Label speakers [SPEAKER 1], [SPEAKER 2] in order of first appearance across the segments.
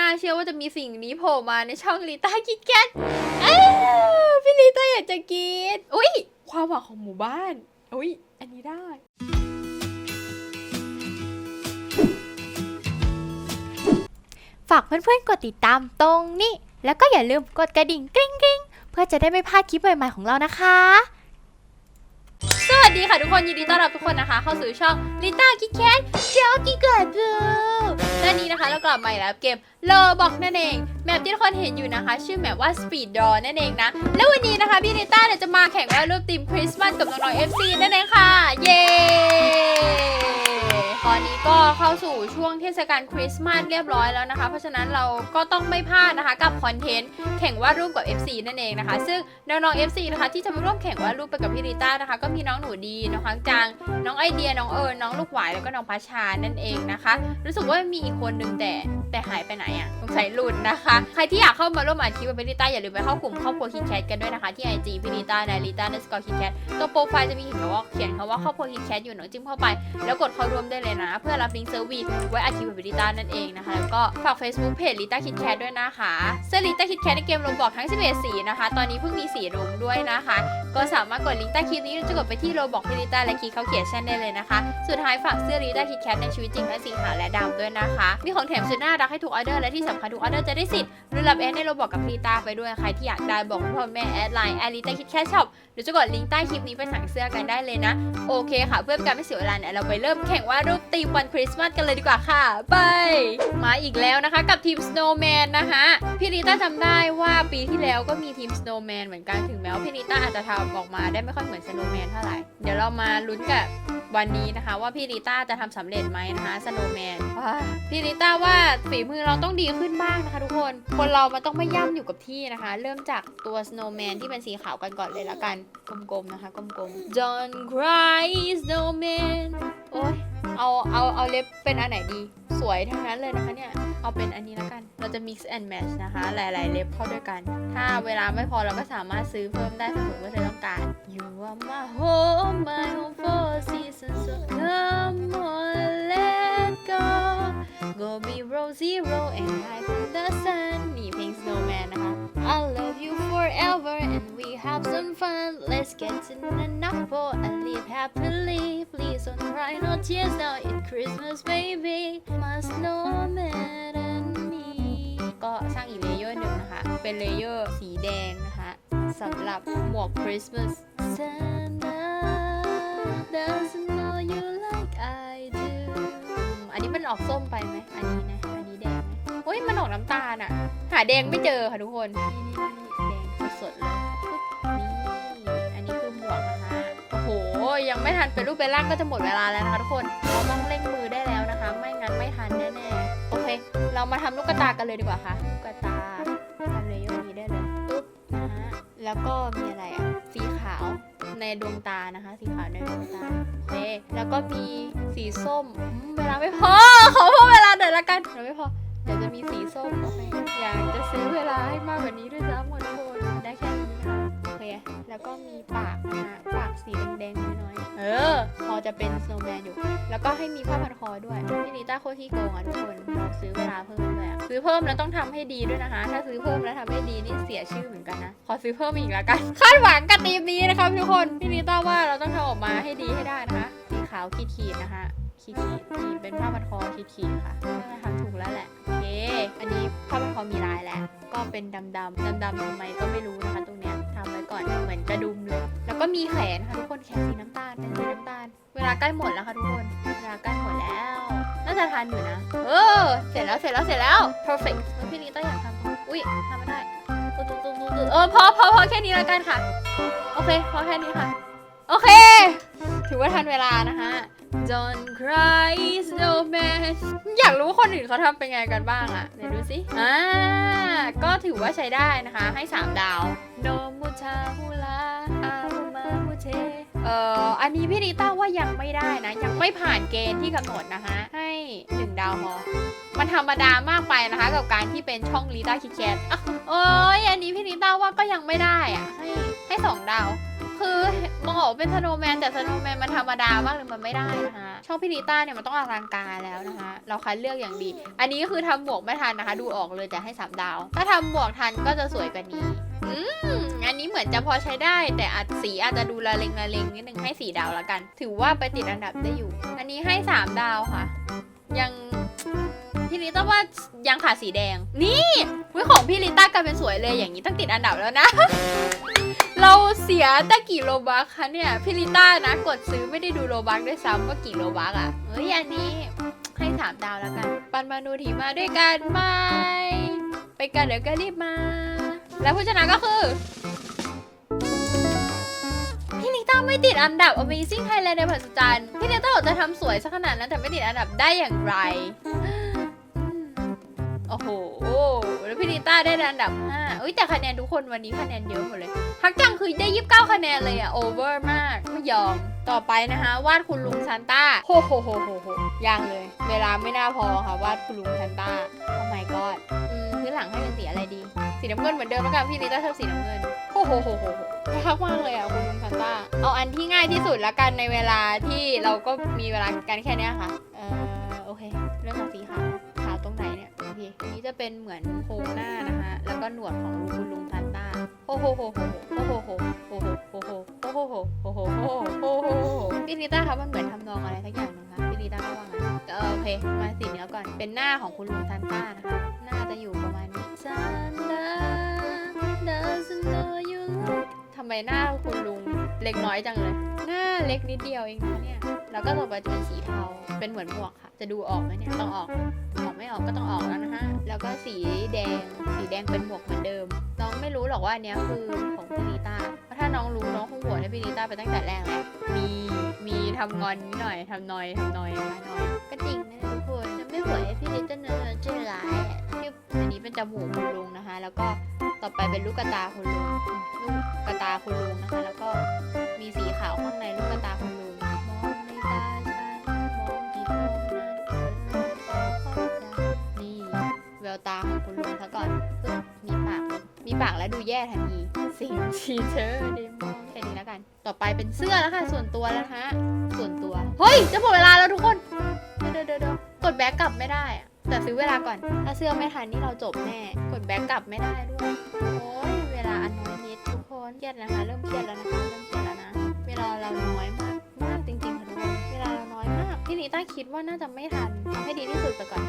[SPEAKER 1] น่าเชื่อว่าจะมีสิ่งนี้โผล่มาในช่องลิต้ากิดแกนอ้าวพี่ลิต้าอยากจะกินอุ้ยความหวังของหมู่บ้านอุ้ยอันนี้ได้
[SPEAKER 2] ฝากเพื่อนๆ กดติดตามตรงนี้ แล้วก็อย่าลืมกดกระดิ่งกริ๊งกริ๊งเพื่อจะได้ไม่พลาดคลิปใหม่ๆของเรานะคะ
[SPEAKER 1] วัสดีค่ะทุกคนยินดีต้อนรับทุกคนนะคะ เข้าสู่ช่องลิต้ากิแคทเจ้ากิเกิดบูและนี้นะคะเรากลับมาอีกแล้วเกมโลบอกนั่นเอง แมปที่ทุกคนเห็นอยู่นะคะ ชื่อแมปว่า Speed Draw นั่นเองนะ แล้ววันนี้นะคะพี่ลิต้าเนี่ยจะมาแข่งวาดรูปทีมคริสต์มาสกับน้องๆ FC นั่นเองค่ะ เย้ ก็เข้าสู่ช่วงเทศกาลคริสต์มาสเรียบร้อยแล้วนะคะ เพราะฉะนั้นเราก็ต้องไม่พลาดนะคะกับคอนเทนต์แข่งวาดรูปกับ FC นั่นเองนะคะ ซึ่งน้องๆ FC นะคะที่จะมาร่วมแข่งวาดรูปไปกับพี่ริต้านะคะ ก็มีน้องหนูดีน้องฮังจังน้องไอเดียน้องเอิญน้องลูกหวายแล้วก็น้องพัชชานั่นเองนะคะ รู้สึกว่ามีอีกคนหนึ่งแต่แต่หายไปไหนอะสงสัยหลุดนะคะ ใครที่อยากเข้ามาร่วมอ่านคลิปกับพี่ริต้าอย่าลืมไปเข้ากลุ่มครอบครัวคิดแคทกันด้วยนะคะที่ไอจีพี่ริต้าในริต้าในสกอร์คิดแคทตัวโปรไฟล์จะมีเขียนว่าเขียนคำว่าครอบครัวคิดแคทอยู่เนอะจิ้มเข้าไป แล้วกดเข้าร่วมได้เลยนะเพื่อรับลิงก์เซอร์วีไว้อาชีพกับลิต้านั่นเองนะคะ แล้วก็ฝาก Facebook เพจลิต้าคิดแคทด้วยนะคะเสื้อลิต้าคิดแคทในเกมลงบอกทั้ง 11 สีนะคะ ตอนนี้เพิ่งมีสีรุ้งด้วยนะคะ ก็สามารถกดลิงก์ใต้คลิปนี้จะกดไปที่โรบอกพิลิต้าและคลิกเขาเขียนชั่นได้เลยนะคะ สุดท้ายฝากเสื้อลิต้าคิดแคทในชีวิตจริงทั้งสีขาวและดำด้วยนะคะ มีของแถมสุดน่ารักให้ทุกออเดอร์และที่สำคัญทุกออเดอร์จะได้สิทธิ์รุ่นรับแอดในโรบอกกับพิลิต้าไปด้วยใครที่อยากได้บอกพ่อแม่แอดไลน์แอลิต้าคิดแคทช็อปหรือจะกดลิงก์ใต้คลิปนี้ไปสั่งเสื้อกันได้เลยนะ โอเคค่ะ เพื่อเป็นการไม่เสียเวลาเนี่ยเราไปเริ่มแข่งวาดรูปตีมวันคริสต์มาสกันเลยดีกว่าค่ะ ไป มาอีกแล้วนะคะกับทีม Snowman นะคะพี่นิต้าจำได้ว่าปีที่แล้วก็มีทีม Snowman เหมือนกันถึงแม้ว่าพี่นิต้าอาจจะทำออกมาได้ไม่ค่อยเหมือนสโนว์แมนเท่าไหร่ เดี๋ยวเรามาลุ้นกับวันนี้นะคะว่าพี่ริต้าจะทำสำเร็จไหมนะคะ Snowman ว้าพี่ริต้าว่าฝีมือเราต้องดีขึ้นบ้างนะคะทุกคน คนเรามันต้องไม่ย่ำอยู่กับที่นะคะ เริ่มจากตัวสโนว์แมนที่เป็นสีขาวกันก่อนเลยละกัน กลมๆนะคะ กลมๆ Don't cry snowman โอ้ย เอาเอาเอาเล็บเป็นอันไหนดี สวยทั้งนั้นเลยนะคะเนี่ย เอาเป็นอันนี้แล้วกัน เราจะ mix and match นะคะ หลาย ๆ เล็บเข้าด้วยกัน ถ้าเวลาไม่พอเราก็สามารถซื้อเพิ่มได้สมมติว่าเธอต้องการ You are my home my home for season so come on let go go be row zero and I have some fun let's get to the apple and live happily please don't cry no tears now it's Christmas baby my snowman and me ก็สร้างอีกเลเยอร์หนึ่งนะคะ เป็นเลเยอร์สีแดงนะคะสำหรับหมวกคริสต์มาส Santa doesn't know you like I do อันนี้มันออกส้มไปไหม อันนี้นะ อันนี้แดงไหมโอ้ย มันออกน้ำตาลอะหาแดงไม่เจอค่ะทุกคน นี่นี่นี่แดงสดๆเลย นี่อันนี้คือหมวกนะคะ โอ้โห ยังไม่ทันเป็นรูปเป็นร่างก็จะหมดเวลาแล้วนะคะทุกคนเราต้องเร่งมือได้แล้วนะคะ ไม่งั้นไม่ทันแน่ๆ โอเค เรามาทำลูกกระตากันเลยดีกว่าค่ะ ลูกกระตาทำเลเยอร์นี้ได้เลยปึ๊บนะฮะ แล้วก็มีอะไรอะ สีขาวในดวงตานะคะ สีขาวในดวงตาโอเค แล้วก็มีสีส้ม เวลาไม่พอ ขอเพิ่มเวลาหน่อยละกันเดี๋ยวไม่พอ เดี๋ยวจะมีสีส้มอเคอยากจะซื้อเวลาให้มากกว่านี้ด้วยซ้ำหมดทุ แล้วก็มีปากนะคะปากสีแดงๆน้อยๆเออ พอจะเป็นสโนว์แมนอยู่ แล้วก็ให้มีผ้าพันคอด้วยพี่นิต้าโคตรที่โกงอะทุกคนเราซื้อเวลาเพิ่มด้วยอะซื้อเพิ่มแล้วต้องทำให้ดีด้วยนะคะ ถ้าซื้อเพิ่มแล้วทำไม่ดีนี่เสียชื่อเหมือนกันนะ ขอซื้อเพิ่มอีกแล้วกัน คาดหวังกับทีมนี้นะคะทุกคนพี่นิต้าว่าเราต้องทำออกมาให้ดีให้ได้นะคะ สีขาวขีดๆนะคะขีดขีดๆนี่เป็นผ้าพันคอขีดขีดๆค่ะน่าทำถูกแล้วแหละโอเค อันนี้ผ้าพันคอมีลายแล้ว ก็เป็นดำดำดำดำๆทำไมก็ไม่รู้นะคะตรงเนี้ยทำไว้ก่อนเหมือนกระดุมเลย แล้วก็มีแขนค่ะทุกคนแขนสีน้ำตาลเป็นสีน้ำตาล เวลาใกล้หมดแล้วค่ะทุกคนเวลาใกล้หมดแล้วน่าจะทันอยู่นะเออเสร็จแล้วเสร็จแล้วเสร็จแล้ว perfect เออพี่ลิต้าอยากทำอุ้ยทำไม่ได้ตุ๊ดตุ๊ดตุ๊ดตุ๊ดเออพอพอพอแค่นี้แล้วกันค่ะ โอเคพอแค่นี้ค่ะ โอเค ถือว่าทันเวลานะคะ John Christ no man อยากรู้ว่าคนอื่นเขาทำเป็นไงกันบ้างอะไหนดูสิอ่าก็ถือว่าใช้ได้นะคะ ให้ 3 ดาว No mucha hula, เอ่ออันนี้พี่ริต้าว่ายังไม่ได้นะ ยังไม่ผ่านเกณฑ์ที่กำหนดนะคะให้หนึ่งดาวพอมันธรรมดามากไปนะคะ กับการที่เป็นช่องลิต้าคิแคทอะโอ้ยอันนี้พี่ริต้าว่าก็ยังไม่ได้อะ ให้ให้สองดาวคือมองออกเป็นสโนว์แมนแต่สโนว์แมนมันธรรมดามากเลยมันไม่ได้นะคะช่องพี่ริต้าเนี่ยมันต้องอลังการแล้วนะคะ เราคัดเลือกอย่างดี อันนี้ก็คือทำหมวกไม่ทันนะคะ ดูออกเลยจะให้สามดาว ถ้าทำหมวกทันก็จะสวยกว่านี้ อืม อันนี้เหมือนจะพอใช้ได้ แต่อาจสีอาจจะดูละเลงละเลงนิดนึงให้สีดาวล้วกัน ถือว่าไปติดอันดับได้อยู่ อันนี้ให้สามดาวค่ะ ยังพี่ลิต้าว่ายังขาดสีแดง นี่วิของพี่ลิต้ากลายเป็นสวยเลยอย่างนี้ต้องติดอันดับแล้วนะ เราเสียตั้งกี่โลบักคะเนี่ยพี่ลิต้านะกดซื้อไม่ได้ดูโลบักด้วยซ้ำว่ากี่โลบักอะเฮ้ยอันนี้ให้สามดาวแล้วกัน ปันมาดูถีมาด้วยกันไหมไปกันเดี๋ยวก็รีบมา แล้วผู้ชนะก็คือ ติดอันดับ Amazing Thailand ในผัสจันทร์พี่ลิต้าบอกจะทำสวยสักขนาดนั้นแต่ไม่ติดอันดับได้อย่างไร โอ้โห แล้วพี่ลิต้าได้อันดับ5อุ้ยแต่คะแนนทุกคนวันนี้คะแนนเยอะหมดเลยฮักจังคือได้ 29 คะแนนเลยอะโอเวอร์มาก ไม่ยอม ต่อไปนะคะ วาดคุณลุงซันต้าโฮโฮโฮโฮโฮยังเลย เวลาไม่น่าพอค่ะ วาดคุณลุงซันต้า โอ้ my god พื้นหลังให้เป็นสีอะไรดี สีน้ำเงินเหมือนเดิมแล้วกันพี่ลิต้าชอบสีน้ำเงินโอ้โหโหโหโหทักมากเลยอะคุณลุงซันต้าเอาอันที่ง่ายที่สุดละกันในเวลาที่เราก็มีเวลากันแค่นี้ค่ะเออโอเคเรื่องของสีขาวขาวตรงไหนเนี่ยโอเคอันนี้จะเป็นเหมือนโครงหน้านะคะแล้วก็หนวดของคุณลุงซันต้าโอ้โหโหโหโอ้โหโหโอ้โหโหโอ้โหโหโอ้โหโหโอ้โหโหพี่ลิต้าคะมันเหมือนทำนองอะไรสักอย่างหนึง คะพี่ลิต้าก็ว่างั้นเออโอเค มาสีเนื้อก่อน เป็นหน้าของคุณลุงซันต้านะคะ หน้าจะอยู่ประมาณนี้ Santa doesn't know you ทำไมหน้าคุณลุงเล็กน้อยจังเลย หน้าเล็กนิดเดียวเองนะเนี่ย แล้วก็ต่อไปจะเป็นสีเทา เป็นเหมือนหมวกค่ะ จะดูออกไหมเนี่ย ต้องออก ออกไม่ออกก็ต้องออกแล้วนะฮะ แล้วก็สีแดง สีแดงเป็นหมวกเหมือนเดิม น้องไม่รู้หรอกว่าอันเนี้ยคือของพี่ลิต้าเพราะถ้า น้องรู้น้องคงโหวตให้พี่ลิต้าไปตั้งแต่แรกแล้วมีมีทำงอนนิดหน่อยทำนอยทำนอยมาหน่อยก็จริงนะทุกคนจะไม่โหวตให้พี่ลิต้าเนอะใจร้ายอะที่อันนี้เป็นจมูกคุณลุงนะคะ แล้วก็ต่อไปเป็นลูกกระตาคุณลุงลูกกระตาคุณลุงนะคะ แล้วก็มีสีขาวข้างในลูกกระตาคุณลุงมองในตาฉันมองกี่มองนั้นเธอเข้าใจนี่แววตาของคุณลุงซะก่อนปึ๊บมีปาก มีปากแล้วดูแย่ทันทีสิ่งที่เธอได้มองแค่นี้แล้วกัน ต่อไปเป็นเสื้อแล้วค่ะ ส่วนตัวแล้วนะฮะ ส่วนตัว เฮ้ย จะหมดเวลาแล้วทุกคนเดี๋ยวเดี๋ยวเดี๋ยวกดแบ็กกลับไม่ได้อะแต่ซื้อเวลาก่อน ถ้าเสื้อไม่ทันนี่เราจบแน่ กดแบ็กกลับไม่ได้ด้วย โอ้ยเวลาอันน้อยนิดทุกคน เครียดนะคะ เริ่มเครียดแล้วนะคะ เริ่มเครียดแล้วนะ เวลาเราน้อยมากมากจริงๆค่ะทุกคน เวลาเราน้อยมากพี่นิต้าคิดว่าน่าจะไม่ทันทำให้ดีที่สุดไปก่อน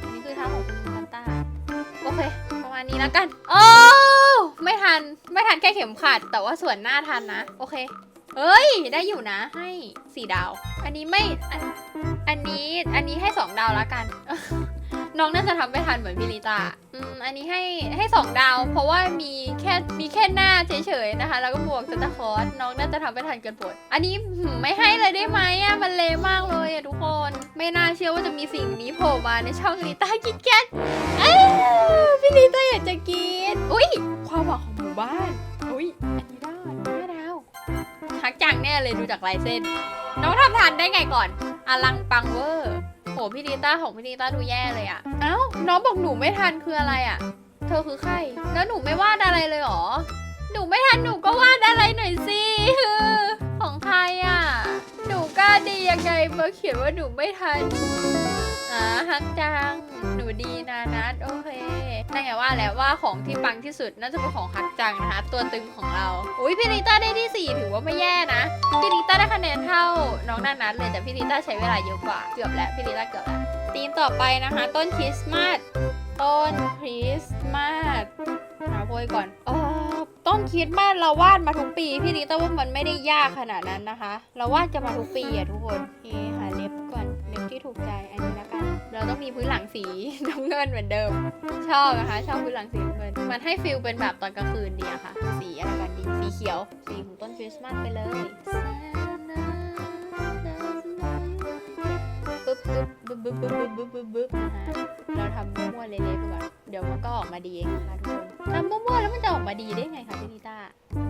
[SPEAKER 1] อันนี้คือท่าของคุณซันต้า โอเค ประมาณนี้แล้วกัน โอ้ไม่ทัน ไม่ทันแค่เข็มขัด แต่ว่าส่วนหน้าทันนะ โอเคเฮ้ย ได้อยู่นะ ให้สี่ดาว อันนี้ไม่ อันอันนี้ อันนี้ให้สองดาวแล้วกัน น้องน่าจะทำไม่ทันเหมือนพี่ลิตาอืมอันนี้ให้ให้สองดาว เพราะว่ามีแค่มีแค่หน้าเฉยๆนะคะ แล้วก็บวกสตาคอร์สน้องน่าจะทำไม่ทันเกินปวดอันนี้หืมไม่ให้เลยได้ไหมอะมันเละมากเลยอะทุกคน ไม่น่าเชื่อว่าจะมีสิ่งนี้โผล่มาในช่องลิต้ากินแกนเอ้ยพี่ลิต้าอยากจะกินอุ้ยความหวังของหมู่บ้านอุ้ยอันนี้ได้ห้าดาวฮักจังแน่เลยดูจากลายเส้น น้องทำทันได้ไงก่อนอลังปังเวอร์ โหพี่ดีต้าของพี่ดีต้าดูแย่เลยอะเอ้าน้องบอกหนูไม่ทันคืออะไรอะเธอคือใคร แล้วหนูไม่วาดอะไรเลยเหรอ หนูไม่ทันหนูก็วาดอะไรหน่อยสิ ของใครอะหนูกล้าดียังไงมาเขียนว่าหนูไม่ทัน อ่าฮักจัง หนูดีนานัดโอเคนั่นไงว่าแล้วว่าของที่ปังที่สุดน่าจะเป็นของฮักจังนะคะ ตัวตึงของเรา อุ้ยพี่ลิต้าได้ที่สี่ถือว่าไม่แย่นะ พี่ลิต้าได้คะแนนเท่าน้องนานัทเลยแต่พี่ลิต้าใช้เวลาเยอะกว่า เกือบแล้วพี่ลิต้าเกือบแล้วธีมต่อไปนะคะ ต้นคริสต์มาส ต้นคริสต์มาสหาโพยก่อนเออต้นคริสต์มาสเราวาดมาทุกปี พี่ลิต้าว่ามันไม่ได้ยากขนาดนั้นนะคะ เราวาดกันมาทุกปีอะทุกคนเฮ้หาเล็บก่ ที่ถูกใจอันนี้แล้วกัน เราต้องมีพื้นหลังสีน้ำเงินเหมือนเดิม ชอบนะคะ ชอบพื้นหลังสีน้ำเงิน มันให้ฟิลเป็นแบบตอนกลางคืนดีอะค่ะ สีอะไรกันดี สีเขียว สีของต้นคริสต์มาสไปเลยปึ๊บปึ๊บปึ๊บปึ๊บปึ๊บปึ๊บปึ๊บปึ๊บนะฮะเราทำมั่วๆเละๆไปก่อนเดี๋ยวมันก็ออกมาดีเองนะคะทุกคนทำมั่วๆแล้วมันจะออกมาดีได้ไงคะพี่นิต้า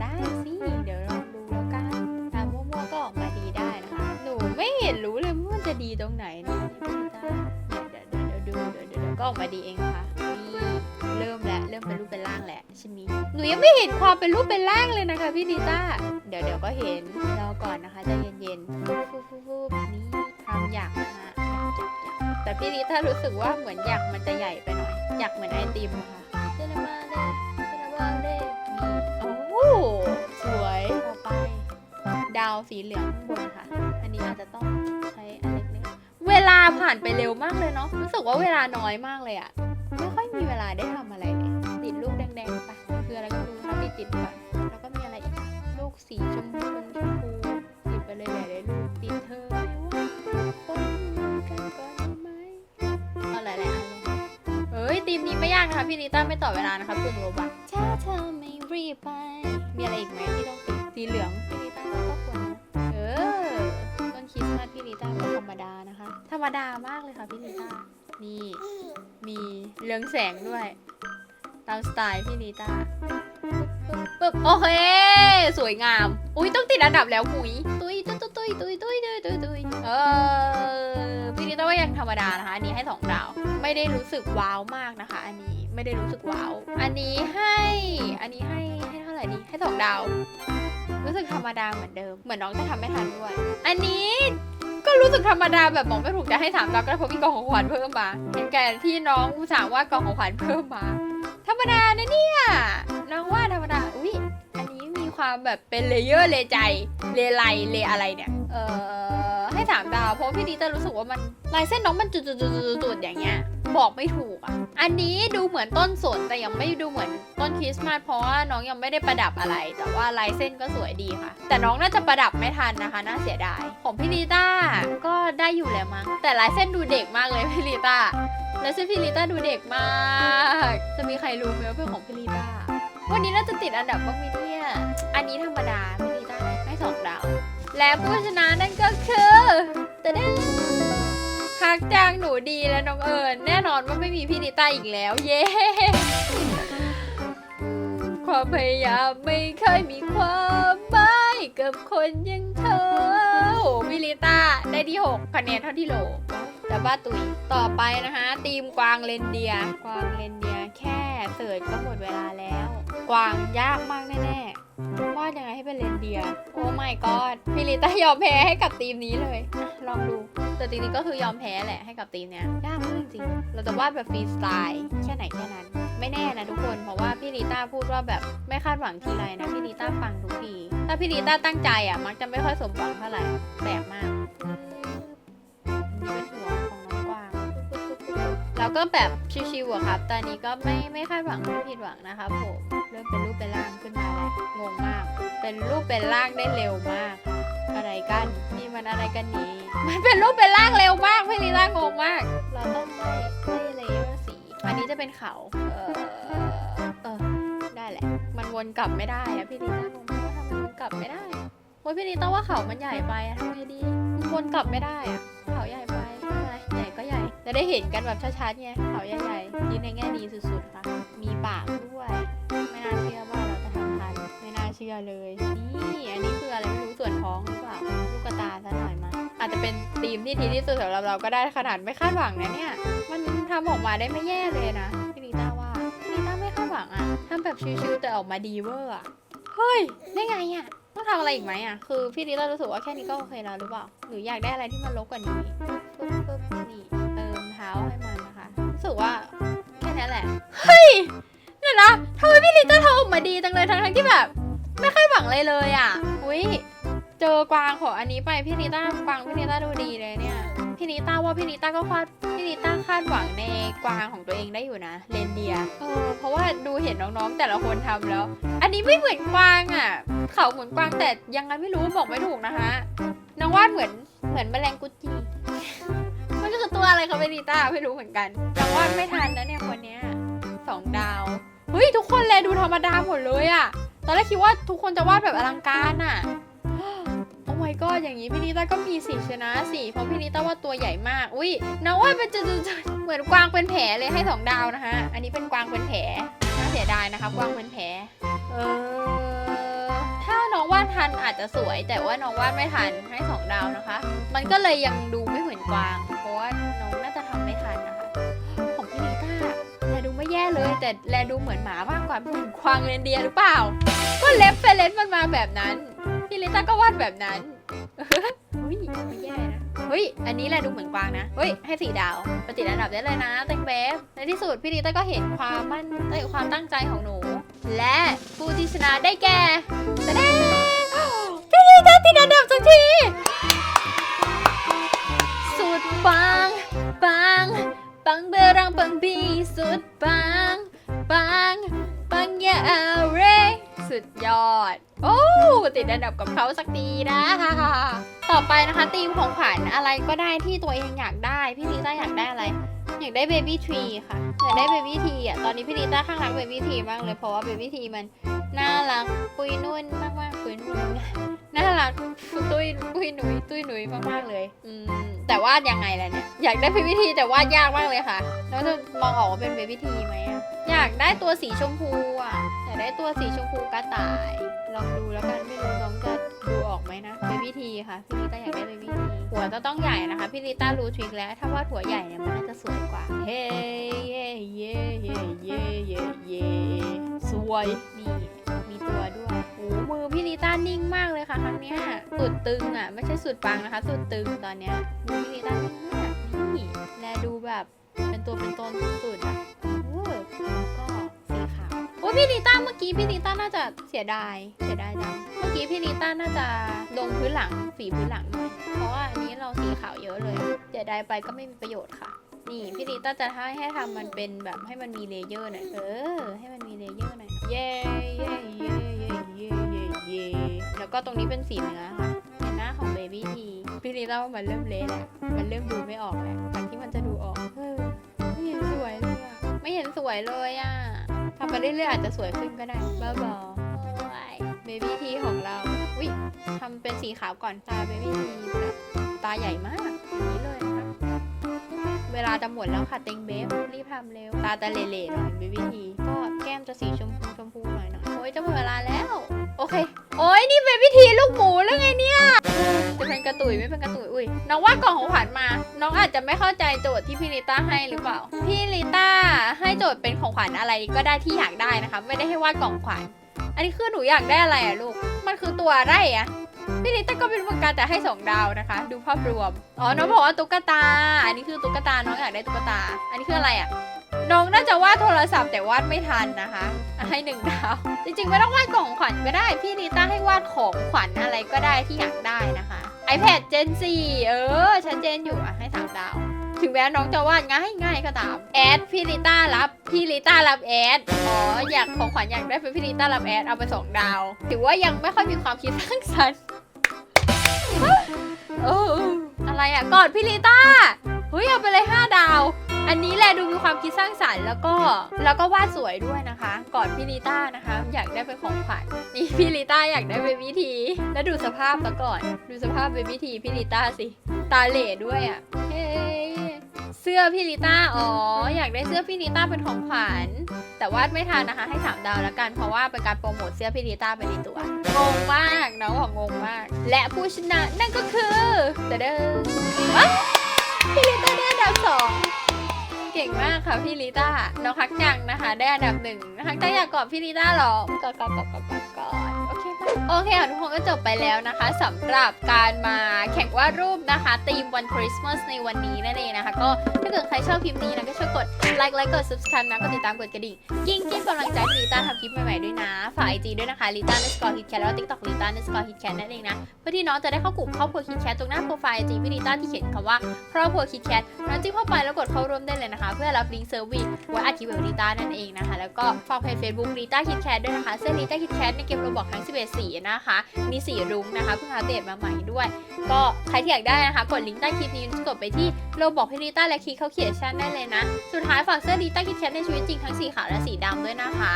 [SPEAKER 1] ได้สิเดี๋ยวลองดูแล้วกันทำมั่วๆก็ออกมาดีได้นะคะ หนูไม่เห็นรู้เลยมัน จะดีตรงไหนนะเดี๋ยวเดี๋ยวเดี๋ยวดูเดี๋ยวเดี๋ยวเดี๋ยวก็ออกมาดีเองค่ะนี่เริ่มแล้วเริ่มเป็นรูปเป็นร่างแล้วใช่ไหมหนูยังไม่เห็นความเป็นรูปเป็นร่างเลยนะคะพี่ดิต้าเดี๋ยวเดี๋ยวก็เห็นรอก่อนนะคะใจเย็นๆฟูฟูฟูนี่ทำอยากนะคะอยากอยากอยากแต่พี่ดิต้ารู้สึกว่าเหมือนอยากมันจะใหญ่ไปหน่อยอยากเหมือนไอติมค่ะเจนมาเล่เจนมาเล่นี่โอ้โหสวยต่อไป ดาวสีเหลืองข้างบนค่ะ อันนี้อาจจะ ผ่านไปเร็วมากเลยเนาะรู้สึกว่าเวลาน้อยมากเลยอะไม่ค่อยมีเวลาได้ทำอะไรเลยติดลูกแดงๆไปคืออะไรก็ไม่รู้นะติดติดๆก่อนแล้วก็มีอะไรอีกลูกสีชมพูชมพูติดไปเลยแหละเลยลูกติดเธอไม่ว่าคนกันก่อนไหมเอาหลายๆอันเลยค่ะเฮ้ยทีมนี้ไม่ยากนะคะพี่นิต้าไม่ต่อเวลานะคะเพิ่งโลบักถ้าเธอไม่รีบไปมีอะไรอีกไหมที่ต้องติดสีเหลืองพี่นิต้าก็ควราพี่ลิต้าก็นธรรมดานะคะ ธรรมดามากเลยค่ะพี่ลิต้า นี่มีเรืองแสงด้วยตามสไตล์พี่ลิต้าปึ๊บปึ๊บโอเค สวยงาม อุ้ยต้องติดอันดับแล้วหุยตุยตุยตุยตุยตุยตุยตุยตุยเออพี่ลิต้าว่ายังธรรมดานะคะ อันนี้ให้สองดาว ไม่ได้รู้สึกว้าวมากนะคะ อันนี้ ไม่ได้รู้สึกว้าว อันนี้ให้ อันนี้ให้ให้เท่าไหร่ดี ให้สองดาว รู้สึกธรรมดาเหมือนเดิม เหมือนน้องจะทำไม่ทันด้วย อันนี้ก็รู้สึกธรรมดาแบบบอกไม่ถูกจะให้ถามดาวก็ได้เพราะมีกล่องของขวัญเพิ่มมาเห็นแก่ที่น้องสาห์ว่ากล่องของขวัญเพิ่มมา ธรรมดานะเนี่ยน้องว่าธรรมดา อุ้ยอันนี้มีความแบบเป็นเลเยอร์เลใจ เลไลเลอะไรเนี่ย เออ ให้ถามดาว เพราะพี่ดีแต่รู้สึกว่ามันลายเส้นน้องมันจุดๆๆๆๆอย่างเงี้ยบอกไม่ถูกอะ อันนี้ดูเหมือนต้นสนแต่ยังไม่ดูเหมือนต้นคริสต์มาสเพราะว่าน้องยังไม่ได้ประดับอะไร แต่ว่าลายเส้นก็สวยดีค่ะ แต่น้องน่าจะประดับไม่ทันนะคะ น่าเสียดาย ของพี่ลิต้าก็ได้อยู่แล้วมั้ง แต่ลายเส้นดูเด็กมากเลยพี่ลิต้าลายเส้นพี่ลิต้าดูเด็กมาก จะมีใครรู้ไหมว่าเป็นของพี่ลิต้า วันนี้น่าจะติดอันดับบ้างไหมเนี่ย อันนี้ธรรมดา และผู้ชนะนั่นก็คือตะเด้นฮักจังหนูดีและน้องเอิญแน่นอนว่าไม่มีพี่นิต้าอีกแล้ว เย้ ความพยายามไม่เคยมีความหมายกับคนอยังเธอโหพี่ลิต้าได้ที่ 6 คะแนนเท่าที่โหลแต่บ้าตุยต่อไปนะคะ ทีมกวางเลนเดียร์กวางเลนเดียร์แค่เสิร์ชก็หมดเวลาแล้ว กวางยากมากแน่ๆ วาดยังไงให้เป็นเลนเดียร์โอ้ my god พี่ลิต้ายอมแพ้ให้กับทีมนี้เลยอะลองดู แต่จริงๆก็คือยอมแพ้แหละให้กับทีมเนี้ยยากมากจริงๆเราจะวาดแบบฟรีสไตล์แค่ไหนแค่นั้น ไม่แน่นะทุกคนเพราะว่าพี่ลิต้าพูดว่าแบบไม่คาดหวังทีไรนะพี่ลิต้าฟังทุกทีถ้าพี่ลิต้าตั้งใจอะมักจะไม่ค่อยสมหวังเท่าไหร่แปลกมาก แล้วก็แบบชิวๆอะครับ ตอนนี้ก็ไม่ไม่คาดหวังไม่ผิดหวังนะคะผมเริ่มเป็นรูปเป็นร่างขึ้นมาแล้วงงมาก เป็นรูปเป็นร่างได้เร็วมาก อะไรกันนี่มันอะไรกันนี้มันเป็นรูปเป็นร่างเร็วมากพี่ลีล่างงมาก เราต้องไล่ไล่เลเยอร์สีอันนี้จะเป็นเขาเออเออได้แหละ มันวนกลับไม่ได้อะพี่ลีล่างงมากทำไมมันกลับไม่ได้โอ้ยพี่ลีต้าว่าเขามันใหญ่ไปอะทำไงดีมันวนกลับไม่ได้อะเขาใหญ่ไป ได้เห็นกันแบบชัดๆไงเขาใหญ่ๆยินในแง่ดีสุดๆค่ะ มีปากด้วย ไม่น่าเชื่อว่าเราจะทำทัน ไม่น่าเชื่อเลย นี่อันนี้คืออะไรไม่รู้ส่วนท้องหรือเปล่าลูกตาซะหน่อยมาอาจจะเป็นธีมที่ดีที่สุดสำหรับเราก็ได้ขนาดไม่คาดหวังนะเนี่ย มันทำออกมาได้ไม่แย่เลยนะพี่ลิต้าว่าพี่ลิต้าไม่คาดหวังอะทำแบบชิวๆแต่ออกมาดีเวอร์อะเฮ้ยได้ไงอะต้องทำอะไรอีกไหมอะคือพี่ลิต้ารู้สึกว่าแค่นี้ก็โอเคแล้วหรือเปล่า หรืออยากได้อะไรที่มันลบกว่านี้ เฮ้ยเดี๋ยวนะทำไมพี่ลิต้าทำออกมาดีจังเลยทั้งๆที่แบบ ไม่คาดหวังเลยเลยอะ อุ้ยเจอกวางขออันนี้ไปพี่นิต้ากวางพี่นิต้าดูดีเลยเนี่ยพี่นิต้าว่าพี่นิต้าก็คาดพี่นิต้าคาดหวังในกวางของตัวเองได้อยู่นะเรนเดียเออเพราะว่าดูเห็นน้องๆแต่ละคนทำแล้ว อันนี้ไม่เหมือนกวางอะ เขาเหมือนกวางแต่ยังไงไม่รู้บอกไม่ถูกนะคะน้องวาดเหมือนเหมือนแมลงกุจีมันคือตัวอะไรคะพี่นิต้าไม่รู้เหมือนกันยังวาดไม่ทันนะเนี่ยคนเนี้ย สองดาวเฮ้ยทุกคนเลยดูธรรมดาหมดเลยอะตอนแรกคิดว่าทุกคนจะวาดแบบอลังการอะโอ้ my god อย่างนี้พี่นิต้าก็มีสิชนะสิเพราะพี่นิต้าว่าตัวใหญ่มาก อุ้ยน้องว่าเป็นจุดๆเหมือนกวางเป็นแผลเลยให้สองดาวนะคะอันนี้เป็นกวางเป็นแผลน่าเสียดายนะคะกวางเป็นแผลเออถ้าน้องวาดทันอาจจะจะสวย แต่ว่าน้องวาดไม่ทันให้สองดาวนะคะ มันก็เลยยังดูไม่เหมือนกวาง เพราะว่าน้องน่า ย่เลย แต่แลดูเหมือนหมามากกว่าเหมือนควางเรนเดียร์หรือเปล่า ก็เล็บเฟรนมันมาแบบนั้น พี่ลิต้าก็วาดแบบนั้นเฮ้ยไม่แย่นะเฮ้ย อันนี้แหละดูเหมือนกวางนะ เฮ้ย ให้สีดาวปติดอันดับได้เลยนะเต็งเบฟในที่สุดพี่ลิต้าก็เห็นความมั่นความตั้งใจของหนู และผู้ที่ชนะได้แก่แสดงพี่ลิต้าติดอันดับสักทีสุดปังปัง ปังเบรังปังบีสุดปัง ปัง ปังยาเรสุดยอด โอ้ ติดอันดับกับเขาสักทีนะ ต่อไปนะคะธีมของขวัญอะไรก็ได้ที่ตัวเองอยากได้ พี่ลิต้าอยากได้อะไร อยากได้เบบี้ทรีค่ะ อยากได้เบบี้ทีอะ ตอนนี้พี่ลิต้าข้างรักเบบี้ทีมากเลย เพราะว่าเบบี้ทีมันน่ารัก ปุยนุ่นมากมากๆปุยนุ่น น่ารักตุ้ยปุยหนุยตุ้ยหนุยมากๆเลย อืมแต่วาดยังไงล่ะเนี่ย อยากได้เบบี้ทีแต่วาดยากมากเลยค่ะ แล้วจะมองออกว่าเป็นเบบี้ทีไหมอะอยากได้ตัวสีชมพูอะ อยากได้ตัวสีชมพูกระต่าย ลองดูแล้วกันไม่รู้น้องจะดูออกไหมนะเบบี้ทีค่ะพี่ลิต้าอยากได้เบบี้ทีหัวจะต้องใหญ่นะคะพี่ลิต้ารู้ทริคแล้ว ถ้าวาดหัวใหญ่เนี่ยมันน่าจะสวยกว่า เฮ้เย่เย่เย่เย่เย่เย่สวยนี่มีตัวด้วย นี้ยสุดตึงอะ ไม่ใช่สุดปังนะคะ สุดตึงตอนเนี้ยมือพี่ลิต้านิ่งมากนี่แลดูแบบเป็นตัวเป็นตนสุดๆอะเออแล้วก็สีขาวโอ้พี่ลิต้าเมื่อกี้พี่ลิต้าน่าจะเสียดายเสียดายจังเมื่อกี้พี่ลิต้าน่าจะลงพื้นหลังฝีพื้นหลังหน่อยเพราะว่าอันนี้เราสีขาวเยอะเลยเสียดายไปก็ไม่มีประโยชน์ค่ะนี่พี่ลิต้าจะให้ให้ทำมันเป็นแบบให้มันมีเลเยอร์หน่อยเออ ให้มันมีเลเยอร์หน่อยเย้เย้เย้ เย แล้วก็ตรงนี้เป็นสีเนื้อค่ะเป็นหน้าของเบบี้ทีพี่ลิต้าว่ามันเริ่มเละแล้วมันเริ่มดูไม่ออกแล้วจากที่มันจะดูออกเออไม่เห็นสวยเลยอะไม่เห็นสวยเลยอะทำไปเรื่อยๆอาจจะสวยขึ้นก็ได้บ้าบอเบบี้ทีของเราอุ้ยทำเป็นสีขาวก่อนตาเบบี้ทีแบบตาใหญ่มากอย่างนี้เลยนะคะเวลาจะหมดแล้วค่ะเต็งเบฟรีบทำเร็ว ตาจะเละๆหน่อยเบบี้ทีก็แก้มจะสีชมพูชมพูหน่อยหน่อยโอ้ยจะหมดเวลาแล้ว เคโอ้ยนี่เบบี้ทีลูกหมูแล้วไงเนี่ยจะเป็นกระตุยไม่เป็นกระตุยอุ้ยน้องว่ากล่องของขวัญมา น้องอาจจะไม่เข้าใจโจทย์ที่พี่ลิต้าให้หรือเปล่า พี่ลิต้าให้โจทย์เป็นของขวัญอะไรก็ได้ที่อยากได้นะคะ ไม่ได้ให้วาดกล่องขวัญอันนี้คือหนูอยากได้อะไรอะลูก มันคือตัวอะไรอะพี่ลิต้าก็เป็นเหมือนกันแต่ให้สองดาวนะคะ ดูภาพรวม อ๋อ น้องบอกว่าตุ๊กตา อันนี้คือตุ๊กตา น้องอยากได้ตุ๊กตา อันนี้คืออะไรอะ น้องน่าจะวาดโทรศัพท์แต่วาดไม่ทันนะคะ ให้หนึ่งดาว จริงๆ ไม่ต้องวาดกล่องขวัญก็ได้ พี่ลิต้าให้วาดของขวัญอะไรก็ได้ที่อยากได้นะคะ iPad Gen 4 เออ ชัดเจนอยู่อะ ให้สามดาว ถึงแม้น้องจะวาดง่ายง่ายๆก็ตาม แอดพี่ลิต้ารับ พี่ลิต้ารับแอด อ๋อ อยากของขวัญอยากได้เป็นพี่ลิต้ารับแอด เอาไปสองดาว ถือว่ายังไม่ค่อยมีความคิดสร้างสรรค์อออะไรอะกอดพี่ลิต้า อันนี้แหละดูมีความคิดสร้างสรรค์แล้วก็แล้วก็วาดสวยด้วยนะคะกอดพี่ลิต้านะคะ อยากได้เป็นของขวัญนี่พี่ลิต้าอยากได้เบบี้ที แล้วดูสภาพซะก่อน ดูสภาพเบบี้ทีพี่ลิต้าสิ ตาเหล่ด้วยอะเฮ้เสื้อพี่ลิต้าอ๋ออยากได้เสื้อพี่ลิต้าเป็นของขวัญแต่วาดไม่ทันนะคะ ให้สามดาวแล้วกันเพราะว่าเป็นการโปรโมทเสื้อพี่ลิต้าไปในตัวงงมากน้องบอกงงมาก และผู้ชนะนั่นก็คือเดเดวะพี่ลิต้าได้อันดับสอง เก่งมากค่ะพี่ลิต้าน้องฮักจังนะคะ ได้อันดับหนึ่งฮักจังอยากกอดพี่ลิต้าเหรอกอดกอดกอดกอดกอดกอดโอเคโอเคค่ะทุกคนก็จบไปแล้วนะคะสำหรับการมาแข่งวาดรูปนะคะธีมวันคริสต์มาสในวันนี้นั่นเองนะคะ ก็ถ้าเกิดใครชอบคลิปนี้นะก็ช่วยกดไลค์ไลค์กด subscribe นะกดติดตามกดกระดิ่งกิ้งกิ้งกำลังใจให้ลิต้าทำคลิปใหม่ๆด้วยนะฝากไอจีด้วยนะคะลิต้าในสกอร์ฮิตแคทแล้วก็ติ๊กต็อกลิต้าในสกอร์ฮิตแคทนั่นเองนะเพื่อที่น้องจะได้เข้ากลุ่มครอบครัวคิดแคทตรงหน้าโปรไฟล์ไอจีพี่ลิต้าที่เขียนคำว่าครอบครัวคิดแคทน้องจิ้มเข้าไปแล้วกดเข้าร่วมได้เลยนะคะเพื่อรับลิงก์เซอร์วิสไว้อัดคลิปแบบลิต้านั่นเองนะคะ แล้วก็ฝากเพจเฟซบุ๊กลิต้าคิดแคทด้วยนะคะ เสื้อลิต้าคิดแคทในเกมโรบอกทั้ง 11 สีนะคะ มีสีรุ้งนะคะเพิ่งอัปเดตมาใหม่ด้วย ก็ใครที่อยากได้นะคะ กดลิงก์ใต้คลิปนี้กดไปที่โรบอกพี่ลิต้าและคลิกเขาเขียนชั่นได้เลยนะ สุดท้ายฝากเสื้อลิต้าคิดแคทในชีวิตจริงทั้งสีขาวและสีดำด้วยนะคะ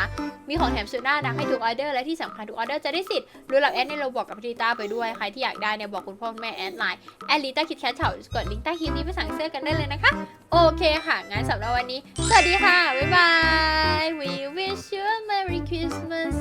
[SPEAKER 1] มีของแถมสุดน่ารักให้ทุกออเดอร์และที่สำคัญทุกออเดอร์จะได้สิทธิ์รู้รับแอดในโรบอกกับพี่ลิต้าไปด้วยใครที่อยากได้เนี่ยบอกคุณพ่อคุณแม่แอดไลน์แอดลิต้าคิดแคทเฉากดลิงก์ใต้คลิปนี้ไปสั่งเสื้อกันได้เลยนะคะ โอเคค่ะงั้นสำหรับวันนี้ สวัสดีค่ะ บ๊ายบาย we wish you a merry christmas